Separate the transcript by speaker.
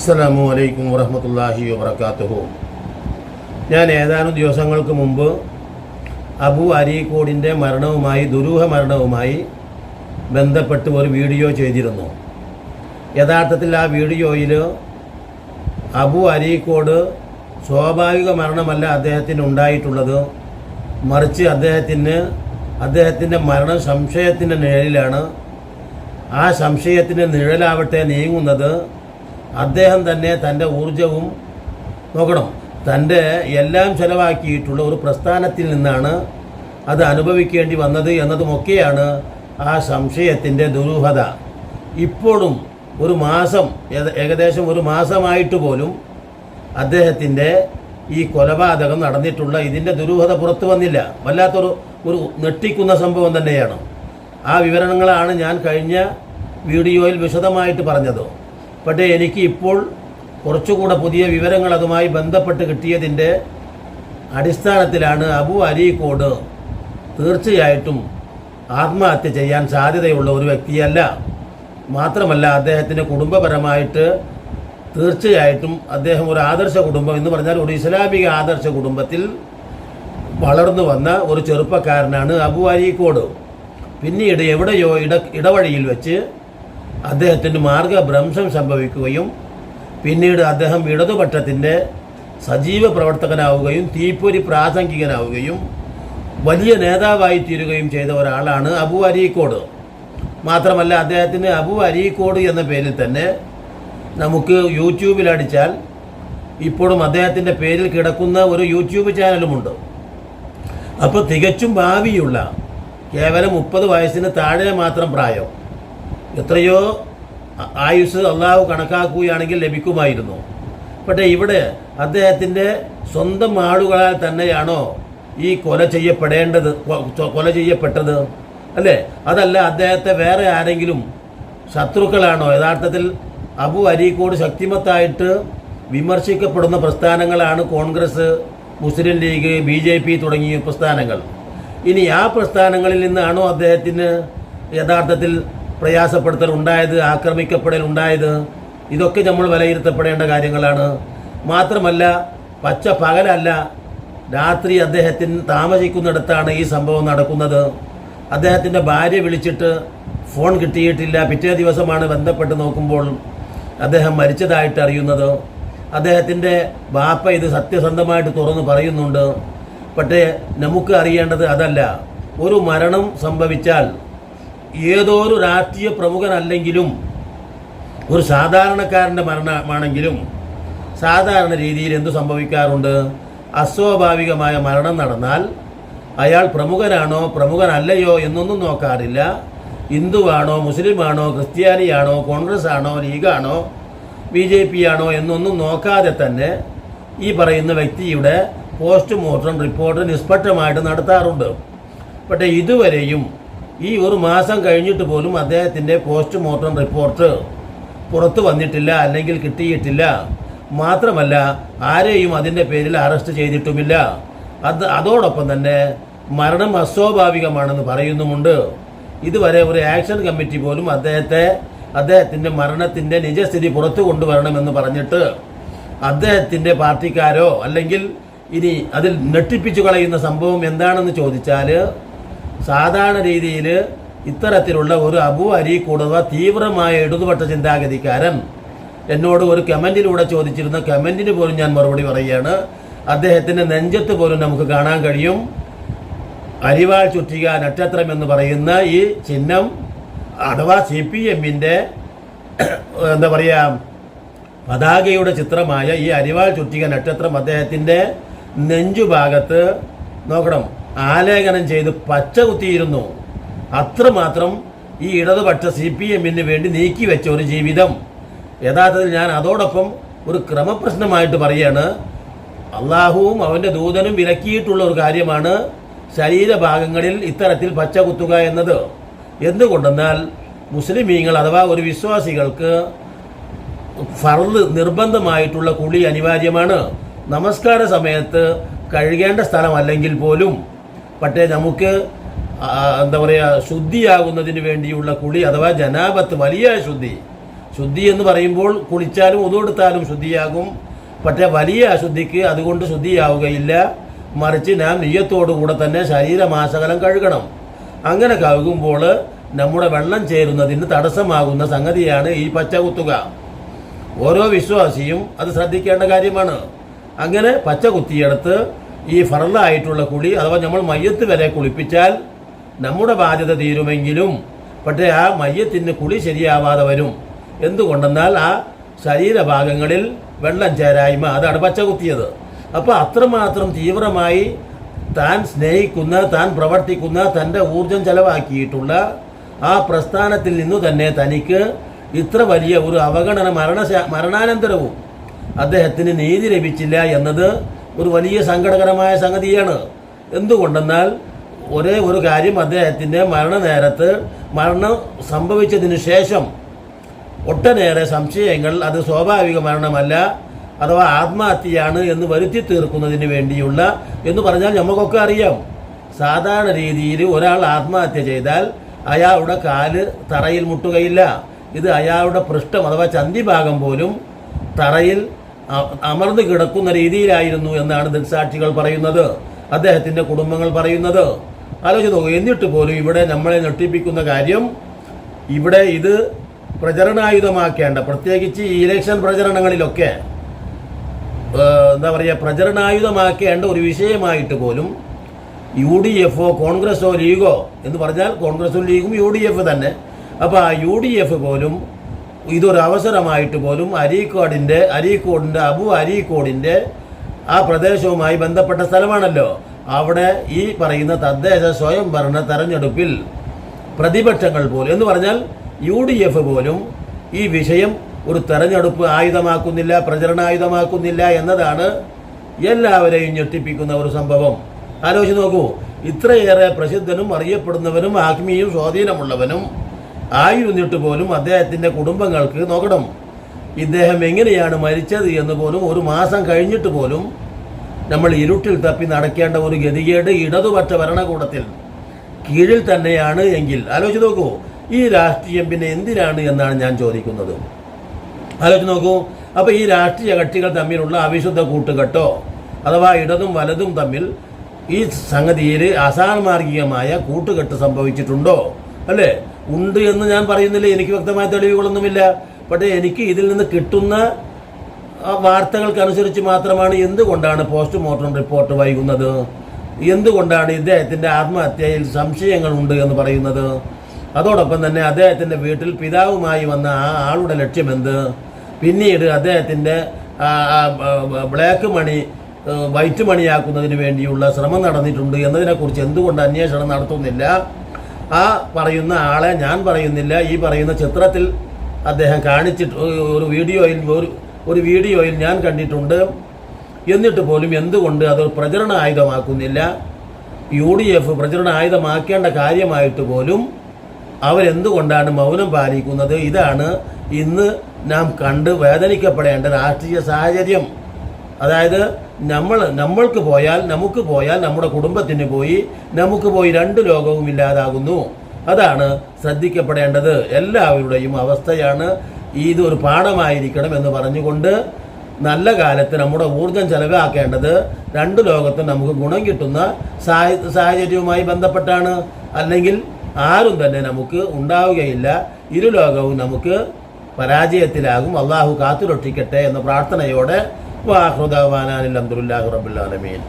Speaker 1: അസ്സലാമു അലൈക്കും വറഹമത്തല്ലാഹി വബർക്കാത്തുഹു ഞാൻ ഏതാനും ദിവസങ്ങൾക്ക് മുമ്പ് അബു അരീക്കോടിന്റെ മരണവുമായി ദുരൂഹ മരണവുമായി ബന്ധപ്പെട്ട് ഒരു വീഡിയോ ചെയ്തിരുന്നു. യഥാർത്ഥത്തിൽ ആ വീഡിയോയിൽ അബു അരീക്കോട് സ്വാഭാവിക മരണമല്ല അദ്ദേഹത്തിന് ഉണ്ടായിട്ടുള്ളത്. മറിച്ച് അദ്ദേഹത്തിന് അദ്ദേഹത്തിന്റെ മരണം സംശയത്തിന്റെ നിഴലിലാണ്. ആ സംശയത്തിന്റെ നിഴലാവട്ടെ നീങ്ങുന്നത് അദ്ദേഹം തന്നെ തന്റെ ഊർജവും നോക്കണം. തന്റെ എല്ലാം ചെലവാക്കിയിട്ടുള്ള ഒരു പ്രസ്ഥാനത്തിൽ നിന്നാണ് അത് അനുഭവിക്കേണ്ടി വന്നത് എന്നതുമൊക്കെയാണ് ആ സംശയത്തിന്റെ ദുരൂഹത. ഇപ്പോഴും ഒരു മാസം ഏകദേശം ഒരു മാസമായിട്ട് പോലും അദ്ദേഹത്തിന്റെ ഈ കൊലപാതകം നടന്നിട്ടുള്ള ഇതിന്റെ ദുരൂഹത പുറത്തു വന്നില്ല. വല്ലാത്തൊരു ഒരു ഞെട്ടിക്കുന്ന സംഭവം തന്നെയാണ്. ആ വിവരണങ്ങളാണ് ഞാൻ കഴിഞ്ഞ വീഡിയോയിൽ വിശദമായിട്ട് പറഞ്ഞത്. പക്ഷേ എനിക്ക് ഇപ്പോൾ കുറച്ചുകൂടെ പുതിയ വിവരങ്ങൾ അതുമായി ബന്ധപ്പെട്ട് കിട്ടിയതിന്റെ അടിസ്ഥാനത്തിലാണ് അബു അരീക്കോട് തീർച്ചയായിട്ടും ആത്മഹത്യ ചെയ്യാൻ സാധ്യതയുള്ള ഒരു വ്യക്തിയല്ല. മാത്രമല്ല അദ്ദേഹത്തിന്റെ കുടുംബപരമായിട്ട് തീർച്ചയായിട്ടും അദ്ദേഹം ഒരു ആദർശ കുടുംബം എന്ന് പറഞ്ഞാൽ ഒരു ഇസ്ലാമിക ആദർശ കുടുംബത്തിൽ വളർന്നു വന്ന ഒരു ചെറുപ്പക്കാരനാണ് അബു അരീക്കോട് പിന്നീട് എവിടെയോ ഇട ഇടവഴിയിൽ വെച്ച് അദ്ദേഹത്തിന് മാർഗഭ്രംശം സംഭവിക്കുകയും പിന്നീട് അദ്ദേഹം ഇടതുപക്ഷത്തിന്റെ സജീവ പ്രവർത്തകനാവുകയും തീപ്പൊരി പ്രാസംഗികനാവുകയും വലിയ നേതാവായി തീരുകയും ചെയ്ത ഒരാളാണ് അബു അരീക്കോട്. മാത്രമല്ല അദ്ദേഹത്തിന് അബു അരീക്കോട് എന്ന പേരിൽ തന്നെ നമുക്ക് യൂട്യൂബിൽ അടിച്ചാൽ ഇപ്പോഴും അദ്ദേഹത്തിന്റെ പേരിൽ കിടക്കുന്ന ഒരു യൂട്യൂബ് ചാനലുമുണ്ട്. അപ്പോൾ തികച്ചും ഭാവിയുള്ള കേവലം മുപ്പത് വയസ്സിന് താഴെ മാത്രം പ്രായം എത്രയോ ആയുസ് അള്ളാഹു കണക്കാക്കുകയാണെങ്കിൽ ലഭിക്കുമായിരുന്നു. പക്ഷേ ഇവിടെ അദ്ദേഹത്തിന്റെ സ്വന്തം ആളുകളാൽ തന്നെയാണോ ഈ കൊല ചെയ്യപ്പെടേണ്ടത് കൊല ചെയ്യപ്പെട്ടത്? അല്ലേ? അതല്ല അദ്ദേഹത്തെ വേറെ ആരെങ്കിലും ശത്രുക്കളാണോ? യഥാർത്ഥത്തിൽ അബു അരീക്കോട് ശക്തിമത്തായിട്ട് വിമർശിക്കപ്പെടുന്ന പ്രസ്ഥാനങ്ങളാണ് Congress Muslim League B J P തുടങ്ങിയ പ്രസ്ഥാനങ്ങൾ. ഇനി ആ പ്രസ്ഥാനങ്ങളിൽ നിന്നാണോ അദ്ദേഹത്തിന് യഥാർത്ഥത്തിൽ പ്രയാസപ്പെടുത്തൽ ഉണ്ടായത് ആക്രമിക്കപ്പെടൽ ഉണ്ടായത് ഇതൊക്കെ നമ്മൾ വിലയിരുത്തപ്പെടേണ്ട കാര്യങ്ങളാണ്. മാത്രമല്ല പച്ച പകലല്ല രാത്രി അദ്ദേഹത്തിന് താമസിക്കുന്നിടത്താണ് ഈ സംഭവം നടക്കുന്നത്. അദ്ദേഹത്തിന്റെ ഭാര്യ വിളിച്ചിട്ട് ഫോൺ കിട്ടിയിട്ടില്ല. പിറ്റേ ദിവസമാണ് ബന്ധപ്പെട്ട് നോക്കുമ്പോൾ അദ്ദേഹം മരിച്ചതായിട്ട് അറിയുന്നത്. അദ്ദേഹത്തിന്റെ ബാപ്പ ഇത് സത്യസന്ധമായിട്ട് തുറന്ന് പറയുന്നുണ്ട്. പക്ഷേ നമുക്ക് അറിയേണ്ടത് അതല്ല. ഒരു മരണം സംഭവിച്ചാൽ ഏതോ ഒരു രാഷ്ട്രീയ പ്രമുഖനല്ലെങ്കിലും ഒരു സാധാരണക്കാരന്റെ മരണമാണെങ്കിലും സാധാരണ രീതിയിൽ എന്തു സംഭവിക്കാറുണ്ട്? അസ്വാഭാവികമായ മരണം നടന്നാൽ അയാൾ പ്രമുഖനാണോ പ്രമുഖനല്ലയോ എന്നൊന്നും നോക്കാറില്ല. ഹിന്ദുവാണോ മുസ്ലിമാണോ ക്രിസ്ത്യാനിയാണോ കോൺഗ്രസ് ആണോ ലീഗാണോ ബി ജെ പി ആണോ എന്നൊന്നും നോക്കാതെ തന്നെ ഈ പറയുന്ന വ്യക്തിയുടെ പോസ്റ്റ്മോർട്ടം റിപ്പോർട്ട് നിഷ്പക്ഷമായിട്ട് നടത്താറുണ്ട്. പക്ഷേ ഇതുവരെയും ഈ ഒരു മാസം കഴിഞ്ഞിട്ട് പോലും അദ്ദേഹത്തിന്റെ പോസ്റ്റ്മോർട്ടം റിപ്പോർട്ട് പുറത്തു വന്നിട്ടില്ല അല്ലെങ്കിൽ കിട്ടിയിട്ടില്ല. മാത്രമല്ല ആരെയും അതിന്റെ പേരിൽ അറസ്റ്റ് ചെയ്തിട്ടുമില്ല. അത് അതോടൊപ്പം തന്നെ മരണം അസ്വാഭാവികമാണെന്ന് പറയുന്നുമുണ്ട്. ഇതുവരെ ഒരു ആക്ഷൻ കമ്മിറ്റി പോലും അദ്ദേഹത്തെ അദ്ദേഹത്തിന്റെ മരണത്തിന്റെ നിജസ്ഥിതി പുറത്തു കൊണ്ടുവരണമെന്ന് പറഞ്ഞിട്ട് അദ്ദേഹത്തിന്റെ പാർട്ടിക്കാരോ അല്ലെങ്കിൽ ഇനി അതിൽ ഞെട്ടിപ്പിച്ചു കളയുന്ന സംഭവം എന്താണെന്ന് ചോദിച്ചാൽ സാധാരണ രീതിയിൽ ഇത്തരത്തിലുള്ള ഒരു അബു അരീക്കൂടവ തീവ്രമായ ഇടതുപക്ഷ ചിന്താഗതിക്കാരൻ. എന്നോട് ഒരു കമന്റിലൂടെ ചോദിച്ചിരുന്ന കമന്റിന് പോലും ഞാൻ മറുപടി പറയുകയാണ്. അദ്ദേഹത്തിന്റെ നെഞ്ചത്ത് പോലും നമുക്ക് കാണാൻ കഴിയും. അരിവാൾ ചുറ്റിക നക്ഷത്രം എന്ന് പറയുന്ന ഈ ചിഹ്നം അഥവാ സി പി എമ്മിന്റെ എന്താ പറയുക പതാകയുടെ ചിത്രമായ ഈ അരിവാൾ ചുറ്റിക നക്ഷത്രം അദ്ദേഹത്തിന്റെ നെഞ്ചുഭാഗത്ത് നോക്കണം. ആലേഖനം ചെയ്ത് പച്ച കുത്തിയിരുന്നു. അത്രമാത്രം ഈ ഇടതുപക്ഷ സി പി എമ്മിന് വേണ്ടി നീക്കി വെച്ച ഒരു ജീവിതം. യഥാർത്ഥത്തിൽ ഞാൻ അതോടൊപ്പം ഒരു ക്രമപ്രശ്നമായിട്ട് പറയാണ് അള്ളാഹുവും അവന്റെ ദൂതനും വിലക്കിയിട്ടുള്ള ഒരു കാര്യമാണ് ശരീരഭാഗങ്ങളിൽ ഇത്തരത്തിൽ പച്ച കുത്തുക എന്നത്. എന്തുകൊണ്ടെന്നാൽ മുസ്ലിമീങ്ങൾ അഥവാ ഒരു വിശ്വാസികൾക്ക് ഫർദ് നിർബന്ധമായിട്ടുള്ള കുളി അനിവാര്യമാണ്. നമസ്കാര സമയത്ത് കഴുകേണ്ട സ്ഥലമല്ലെങ്കിൽ പോലും പക്ഷേ നമുക്ക് എന്താ പറയുക ശുദ്ധിയാകുന്നതിന് വേണ്ടിയുള്ള കുളി അഥവാ ജനാപത്ത് വലിയ ശുദ്ധി. ശുദ്ധി എന്ന് പറയുമ്പോൾ കുളിച്ചാലും ഒതുകൊടുത്താലും ശുദ്ധിയാകും. പക്ഷേ വലിയ അശുദ്ധിക്ക് അതുകൊണ്ട് ശുദ്ധിയാവുകയില്ല. മറിച്ച് നാം നെയ്യത്തോടുകൂടെ തന്നെ ശരീരമാസകലം കഴുകണം. അങ്ങനെ കഴുകുമ്പോൾ നമ്മുടെ വെള്ളം ചേരുന്നതിന് തടസ്സമാകുന്ന സംഗതിയാണ് ഈ പച്ച കുത്തുക ഓരോ വിശ്വാസിയും അത് ശ്രദ്ധിക്കേണ്ട കാര്യമാണ്. അങ്ങനെ പച്ച കുത്തിയെടുത്ത് ഈ ഫറലായിട്ടുള്ള കുളി അഥവാ നമ്മൾ മയ്യത്ത് വരെ കുളിപ്പിച്ചാൽ നമ്മുടെ ബാധ്യത തീരുമെങ്കിലും പക്ഷേ ആ മയ്യത്തിന് കുളി ശരിയാവാതെ വരും. എന്തുകൊണ്ടെന്നാൽ ആ ശരീരഭാഗങ്ങളിൽ വെള്ളം ചേരായ്മ അതാണ് പച്ച കുത്തിയത് അപ്പോൾ അത്രമാത്രം തീവ്രമായി താൻ സ്നേഹിക്കുന്ന താൻ പ്രവർത്തിക്കുന്ന തന്റെ ഊർജം ചെലവാക്കിയിട്ടുള്ള ആ പ്രസ്ഥാനത്തിൽ നിന്നു തന്നെ തനിക്ക് ഇത്ര വലിയ ഒരു അവഗണന മരണ മരണാനന്തരവും അദ്ദേഹത്തിന് നീതി ലഭിച്ചില്ല എന്നത് ഒരു വലിയ സങ്കടകരമായ സംഗതിയാണ്. എന്തുകൊണ്ടെന്നാൽ ഒരേ ഒരു കാര്യം അദ്ദേഹത്തിന്റെ മരണനേരത്ത് മരണം സംഭവിച്ചതിന് ശേഷം ഒട്ടനേറെ സംശയങ്ങൾ അത് സ്വാഭാവിക മരണമല്ല അഥവാ ആത്മഹത്യയാണ് എന്ന് വരുത്തി തീർക്കുന്നതിന് വേണ്ടിയുള്ള എന്ന് പറഞ്ഞാൽ നമുക്കൊക്കെ അറിയാം. സാധാരണ രീതിയിൽ ഒരാൾ ആത്മഹത്യ ചെയ്താൽ അയാളുടെ കാൽ തറയിൽ മുട്ടുകയില്ല. ഇത് അയാളുടെ പൃഷ്ഠം അഥവാ ചന്തിഭാഗം പോലും തറയിൽ അമർന്നു കിടക്കുന്ന രീതിയിലായിരുന്നു എന്നാണ് ദൃക്സാക്ഷികൾ പറയുന്നത്. അദ്ദേഹത്തിന്റെ കുടുംബങ്ങൾ പറയുന്നത്. ആലോചിച്ച് നോക്കൂ എന്നിട്ട് പോലും ഇവിടെ നമ്മളെ ഞെട്ടിപ്പിക്കുന്ന കാര്യം ഇവിടെ ഇത് പ്രചരണായുധമാക്കേണ്ട പ്രത്യേകിച്ച് ഈ ഇലക്ഷൻ പ്രചരണങ്ങളിലൊക്കെ എന്താ പറയുക പ്രചരണായുധമാക്കേണ്ട ഒരു വിഷയമായിട്ട് പോലും യു ഡി എഫോ കോൺഗ്രസോ ലീഗോ എന്ന് പറഞ്ഞാൽ കോൺഗ്രസും ലീഗും യു ഡി എഫ് തന്നെ. അപ്പോൾ ആ യു ഡി എഫ് പോലും ഇതൊരു അവസരമായിട്ട് പോലും അരീക്കോടിന്റെ അരീക്കോടിന്റെ അബു അരീക്കോടിന്റെ ആ പ്രദേശവുമായി ബന്ധപ്പെട്ട സ്ഥലമാണല്ലോ. അവിടെ ഈ പറയുന്ന തദ്ദേശ സ്വയംഭരണ തെരഞ്ഞെടുപ്പിൽ പ്രതിപക്ഷങ്ങൾ പോലും എന്ന് പറഞ്ഞാൽ യു ഡി എഫ് പോലും ഈ വിഷയം ഒരു തെരഞ്ഞെടുപ്പ് ആയുധമാക്കുന്നില്ല പ്രചരണായുധമാക്കുന്നില്ല എന്നതാണ് എല്ലാവരെയും ഞെട്ടിപ്പിക്കുന്ന ഒരു സംഭവം. ആലോചിച്ച് നോക്കൂ ഇത്രയേറെ പ്രസിദ്ധനും അറിയപ്പെടുന്നവനും ആത്മീയും സ്വാധീനമുള്ളവനും ആയിരുന്നിട്ട് പോലും അദ്ദേഹത്തിന്റെ കുടുംബങ്ങൾക്ക് നോക്കണം. ഇദ്ദേഹം എങ്ങനെയാണ് മരിച്ചത് എന്ന് പോലും ഒരു മാസം കഴിഞ്ഞിട്ട് പോലും നമ്മൾ ഇരുട്ടിൽ തപ്പി നടക്കേണ്ട ഒരു ഗതികേട് ഇടതുപക്ഷ ഭരണകൂടത്തിൽ കീഴിൽ തന്നെയാണ് എങ്കിൽ ആലോചിച്ച് നോക്കൂ ഈ രാഷ്ട്രീയം പിന്നെ എന്തിനാണ് എന്നാണ് ഞാൻ ചോദിക്കുന്നത്. ആലോചിച്ച് നോക്കൂ അപ്പോൾ ഈ രാഷ്ട്രീയ കക്ഷികൾ തമ്മിലുള്ള അവിശുദ്ധ കൂട്ടുകെട്ടോ അഥവാ ഇടതും വലതും തമ്മിൽ ഈ സംഗതിയിൽ അസാൻമാർഗികമായ കൂട്ടുകെട്ട് സംഭവിച്ചിട്ടുണ്ടോ? അല്ലേ? ഉണ്ട് എന്ന് ഞാൻ പറയുന്നില്ല എനിക്ക് വ്യക്തമായ തെളിവുകളൊന്നുമില്ല. പക്ഷേ എനിക്ക് ഇതിൽ നിന്ന് കിട്ടുന്ന വാർത്തകൾക്കനുസരിച്ച് മാത്രമാണ് എന്തുകൊണ്ടാണ് പോസ്റ്റ്മോർട്ടം റിപ്പോർട്ട് വൈകുന്നത്? എന്തുകൊണ്ടാണ് ഇദ്ദേഹത്തിന്റെ ആത്മഹത്യയിൽ സംശയങ്ങൾ ഉണ്ട് എന്ന് പറയുന്നത്? അതോടൊപ്പം തന്നെ അദ്ദേഹത്തിന്റെ വീട്ടിൽ പിതാവുമായി വന്ന ആ ആളുടെ ലക്ഷ്യമെന്ത്? പിന്നീട് അദ്ദേഹത്തിന്റെ ബ്ലാക്ക് മണി വൈറ്റ് മണിയാക്കുന്നതിന് വേണ്ടിയുള്ള ശ്രമം നടന്നിട്ടുണ്ട് എന്നതിനെക്കുറിച്ച് എന്തുകൊണ്ട് അന്വേഷണം നടത്തുന്നില്ല? ആ പറയുന്ന ആളെ ഞാൻ പറയുന്നില്ല. ഈ പറയുന്ന ചിത്രത്തിൽ അദ്ദേഹം കാണിച്ചിട്ട് ഒരു വീഡിയോയിൽ ഒരു ഒരു വീഡിയോയിൽ ഞാൻ കണ്ടിട്ടുണ്ട്. എന്നിട്ട് പോലും എന്തുകൊണ്ട് അത് പ്രചരണ ആയുധമാക്കുന്നില്ല യു ഡി എഫ് പ്രചരണ ആയുധമാക്കേണ്ട കാര്യമായിട്ട് പോലും അവരെന്തുകൊണ്ടാണ് മൗനം പാലിക്കുന്നത്? ഇതാണ് ഇന്ന് നാം കണ്ട് വേദനിക്കപ്പെടേണ്ട രാഷ്ട്രീയ സാഹചര്യം. അതായത് നമ്മൾ നമ്മൾക്ക് പോയാൽ നമുക്ക് പോയാൽ നമ്മുടെ കുടുംബത്തിന് പോയി നമുക്ക് പോയി രണ്ട് ലോകവും ഇല്ലാതാകുന്നു. അതാണ് ശ്രദ്ധിക്കപ്പെടേണ്ടത്. എല്ലാവരുടെയും അവസ്ഥയാണ് ഇതൊരു പാഠമായിരിക്കണം എന്ന് പറഞ്ഞുകൊണ്ട് നല്ല കാലത്ത് നമ്മുടെ ഊർജം ചെലവാക്കേണ്ടത് രണ്ട് ലോകത്തും നമുക്ക് ഗുണം കിട്ടുന്ന സാഹ- സാഹചര്യവുമായി ബന്ധപ്പെട്ടാണ്. അല്ലെങ്കിൽ ആരും തന്നെ നമുക്ക് ഉണ്ടാവുകയില്ല. ഇരു ലോകവും നമുക്ക് പരാജയത്തിലാകും. അള്ളാഹു കാത്തുരക്ഷിക്കട്ടെ എന്ന പ്രാർത്ഥനയോടെ വാഹൃദാനാനിൽ അബ്ദുല്ലാഹു റബുല്ലാലമീൻ